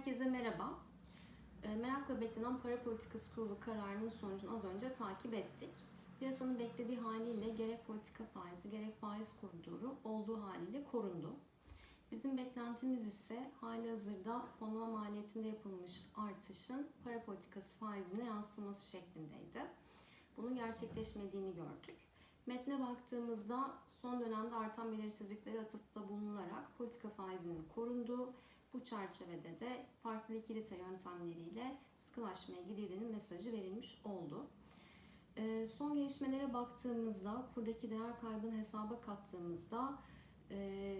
Herkese merhaba. Ee, merakla beklenen para politikası kurulu kararının sonucunu az önce takip ettik. Piyasanın beklediği haliyle gerek politika faizi gerek faiz koridoru olduğu haliyle korundu. Bizim beklentimiz ise hali hazırda fonlama maliyetinde yapılmış artışın para politikası faizine yansıtılması şeklindeydi. Bunun gerçekleşmediğini gördük. Metne baktığımızda son dönemde artan belirsizliklere atıfta bulunularak politika faizinin korunduğu, bu çerçevede de farklı likidite yöntemleriyle sıkılaşmaya gidildiğinin mesajı verilmiş oldu. Ee, Son gelişmelere baktığımızda kurdaki değer kaybını hesaba kattığımızda e,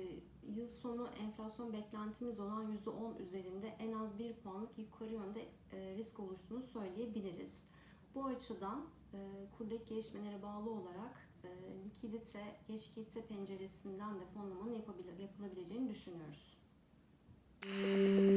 yıl sonu enflasyon beklentimiz olan %10 üzerinde en az 1 puanlık yukarı yönde e, risk oluştuğunu söyleyebiliriz. Bu açıdan e, kurdaki gelişmelere bağlı olarak likidite, geç likidite penceresinden de fonlamanın yapılabileceğini düşünüyoruz. Mm.